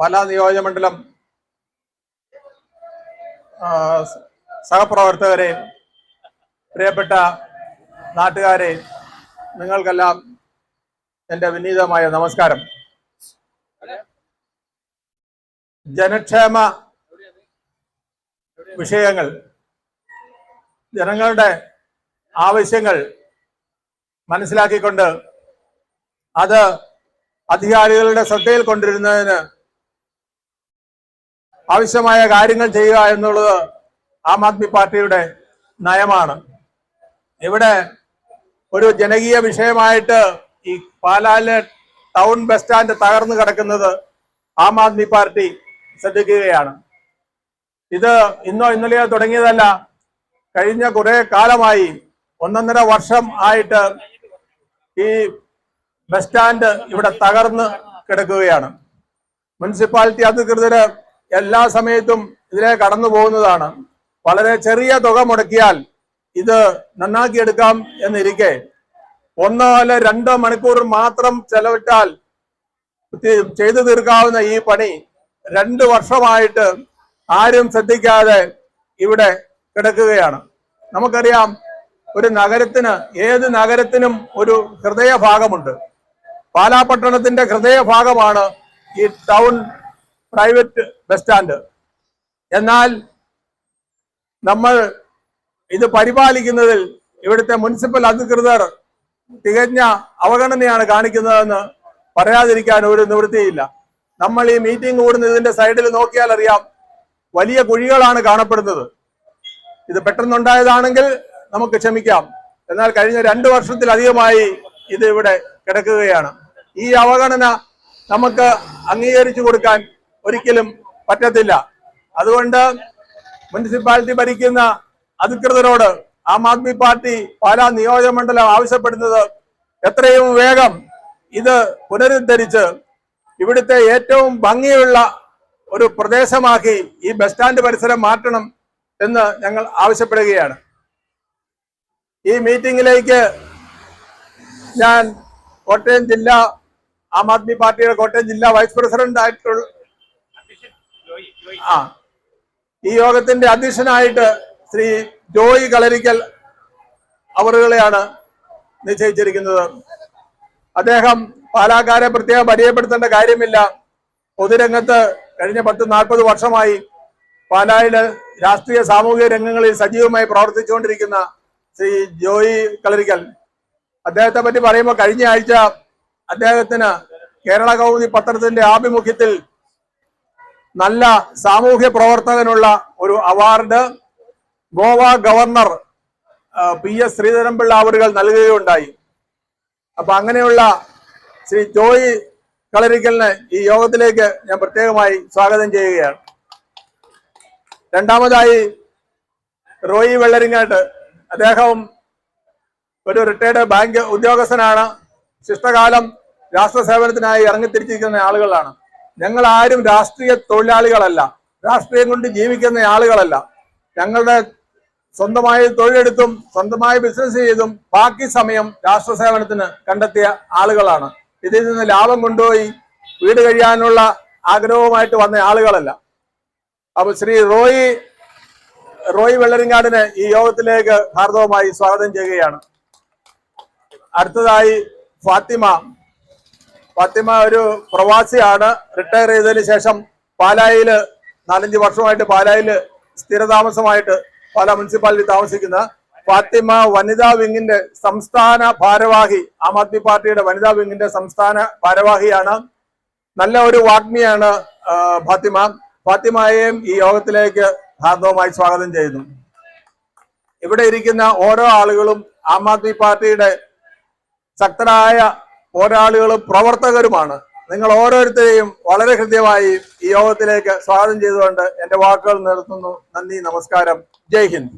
പാലാ നിയോജകമണ്ഡലം സഹപ്രവർത്തകരെ പ്രിയപ്പെട്ട നാട്ടുകാരെ നിങ്ങൾക്കെല്ലാം എന്റെ വിനീതമായ നമസ്കാരം. ജനക്ഷേമ വിഷയങ്ങൾ ജനങ്ങളുടെ ആവശ്യങ്ങൾ മനസ്സിലാക്കിക്കൊണ്ട് അത് അധികാരികളുടെ ശ്രദ്ധയിൽ കൊണ്ടിരുന്നതിന് ആവശ്യമായ കാര്യങ്ങൾ ചെയ്യുക എന്നുള്ളത് ആം ആദ്മി പാർട്ടിയുടെ നയമാണ്. ഇവിടെ ഒരു ജനകീയ വിഷയമായിട്ട് ഈ പാലാൽ ടൗൺ ബസ് സ്റ്റാൻഡ് തകർന്നു കിടക്കുന്നത് ആം ആദ്മി പാർട്ടി ശ്രദ്ധിക്കുകയാണ്. ഇത് ഇന്നോ ഇന്നലെയോ തുടങ്ങിയതല്ല കഴിഞ്ഞ കുറെ കാലമായി ഒന്നൊന്നര വർഷം ആയിട്ട് ഈ ബസ് സ്റ്റാൻഡ് ഇവിടെ തകർന്ന് കിടക്കുകയാണ്. മുനിസിപ്പാലിറ്റി അധികൃതർ എല്ലാ സമയത്തും ഇതിലെ കടന്നു പോകുന്നതാണ്. വളരെ ചെറിയ തുക മുടക്കിയാൽ ഇത് നന്നാക്കിയെടുക്കാം എന്നിരിക്കെ. ഒന്നോ അല്ല രണ്ടോ മണിക്കൂർ മാത്രം ചെലവിട്ടാൽ ചെയ്തു തീർക്കാവുന്ന ഈ പണി രണ്ട് വർഷമായിട്ട് ആരും ശ്രദ്ധിക്കാതെ ഇവിടെ കിടക്കുകയാണ്. നമുക്കറിയാം ഒരു നഗരത്തിന് ഏത് നഗരത്തിനും ഒരു ഹൃദയഭാഗമുണ്ട്. പാലാപട്ടണത്തിന്റെ ഹൃദയഭാഗമാണ് ഈ ടൗൺ പ്രൈവറ്റ് ബസ് സ്റ്റാൻഡ്. എന്നാൽ നമ്മൾ ഇത് പരിപാലിക്കുന്നതിൽ ഇവിടുത്തെ മുനിസിപ്പൽ അധികൃതർ തികഞ്ഞ അവഗണനയാണ് കാണിക്കുന്നതെന്ന് പറയാതിരിക്കാൻ ഒരു നിവൃത്തിയില്ല. നമ്മൾ ഈ മീറ്റിംഗ് കൂടുന്ന ഇതിന്റെ സൈഡിൽ നോക്കിയാൽ അറിയാം വലിയ കുഴികളാണ് കാണപ്പെടുന്നത്. ഇത് പെട്ടെന്നുണ്ടായതാണെങ്കിൽ നമുക്ക് ക്ഷമിക്കാം. എന്നാൽ കഴിഞ്ഞ രണ്ടു വർഷത്തിലധികമായി ഇത് ഇവിടെ കിടക്കുകയാണ്. ഈ അവഗണന നമുക്ക് അംഗീകരിച്ചു കൊടുക്കാൻ ഒരിക്കലും പറ്റത്തില്ല. അതുകൊണ്ട് മുനിസിപ്പാലിറ്റി ഭരിക്കുന്ന അധികൃതരോട് ആം ആദ്മി പാർട്ടി പാലാ നിയോജക മണ്ഡലം ആവശ്യപ്പെടുന്നത് എത്രയും വേഗം ഇത് പുനരുദ്ധരിച്ച് ഇവിടുത്തെ ഏറ്റവും ഭംഗിയുള്ള ഒരു പ്രദേശമാക്കി ഈ ബസ് സ്റ്റാൻഡ് പരിസരം മാറ്റണം എന്ന് ഞങ്ങൾ ആവശ്യപ്പെടുകയാണ്. ഈ മീറ്റിംഗിലേക്ക് ഞാൻ കോട്ടയം ജില്ലാ ആം ആദ്മി പാർട്ടിയുടെ കോട്ടയം ജില്ലാ വൈസ് പ്രസിഡന്റ് ആയിട്ടുള്ള ആ. ഈ യോഗത്തിന്റെ അധ്യക്ഷനായിട്ട് ശ്രീ ജോയി കളരിക്കൽ അവറുകളെയാണ് നിശ്ചയിച്ചിരിക്കുന്നത്. അദ്ദേഹം പാലാക്കാരെ പ്രത്യേകം പരിചയപ്പെടുത്തേണ്ട കാര്യമില്ല. പൊതുരംഗത്ത് കഴിഞ്ഞ പത്ത് നാൽപ്പത് വർഷമായി പാലായിൽ രാഷ്ട്രീയ സാമൂഹിക രംഗങ്ങളിൽ സജീവമായി പ്രവർത്തിച്ചുകൊണ്ടിരിക്കുന്ന ശ്രീ ജോയി കളരിക്കൽ. അദ്ദേഹത്തെ പറ്റി പറയുമ്പോൾ കഴിഞ്ഞ ആഴ്ച അദ്ദേഹത്തിന് കേരള കൗമുദി പത്രത്തിന്റെ ആഭിമുഖ്യത്തിൽ നല്ല സാമൂഹ്യ പ്രവർത്തകനുള്ള ഒരു award Goa governor P S Sreedharan Pillai അവറുകൾ നൽകുകയുണ്ടായി. അപ്പൊ അങ്ങനെയുള്ള ശ്രീ ജോയി കളരിക്കലിന് ഈ യോഗത്തിലേക്ക് ഞാൻ പ്രത്യേകമായി സ്വാഗതം ചെയ്യുകയാണ്. രണ്ടാമതായി റോയി വെള്ളരിങ്ങാട്ട്. അദ്ദേഹം ഒരു റിട്ടയർഡ് ബാങ്ക് ഉദ്യോഗസ്ഥനാണ്. ശിഷ്ടകാലം രാഷ്ട്ര സേവനത്തിനായി ഇറങ്ങിത്തിരിച്ചിരിക്കുന്ന ആളുകളാണ്. ഞങ്ങൾ ആരും രാഷ്ട്രീയ തൊഴിലാളികളല്ല. രാഷ്ട്രീയം കൊണ്ട് ജീവിക്കുന്ന ആളുകളല്ല. ഞങ്ങളുടെ സ്വന്തമായി തൊഴിലെടുത്തും സ്വന്തമായി ബിസിനസ് ചെയ്തും ബാക്കി സമയം രാഷ്ട്ര സേവനത്തിന് കണ്ടെത്തിയ ആളുകളാണ്. ഇതിൽ നിന്ന് ലാഭം കൊണ്ടുപോയി വീട് കഴിയാനുള്ള ആഗ്രഹവുമായിട്ട് വന്ന ആളുകളല്ല. അപ്പൊ ശ്രീ റോയി റോയി വെള്ളരിങ്ങാടിനെ ഈ യോഗത്തിലേക്ക് ഹാർദവമായി സ്വാഗതം ചെയ്യുകയാണ്. അടുത്തതായി ഫാത്തിമ ഫാത്തിമ ഒരു പ്രവാസിയാണ്. റിട്ടയർ ചെയ്തതിന് ശേഷം പാലായിൽ നാലഞ്ച് വർഷമായിട്ട് പാലായിൽ സ്ഥിരതാമസമായിട്ട് പാല മുനിസിപ്പാലിറ്റി താമസിക്കുന്ന. ഫാത്തിമ വനിതാ വിങ്ങിന്റെ സംസ്ഥാന ഭാരവാഹി ആം ആദ്മി പാർട്ടിയുടെ വനിതാ വിങ്ങിന്റെ സംസ്ഥാന ഭാരവാഹിയാണ്. നല്ല ഒരു വാഗ്മിയാണ് ഫാത്തിമ. ഫാത്തിമയെയും ഈ യോഗത്തിലേക്ക് ഹാർദവുമായി സ്വാഗതം ചെയ്യുന്നു. ഇവിടെ ഇരിക്കുന്ന ഓരോ ആളുകളും ആം ആദ്മി പാർട്ടിയുടെ ശക്തരായ പോരാളികളും പ്രവർത്തകരുമാണ്. നിങ്ങൾ ഓരോരുത്തരെയും വളരെ ഹൃദ്യമായി ഈ യോഗത്തിലേക്ക് സ്വാഗതം ചെയ്തുകൊണ്ട് എന്റെ വാക്കുകൾ നിർത്തുന്നു. നന്ദി നമസ്കാരം. ജയ് ഹിന്ദ്.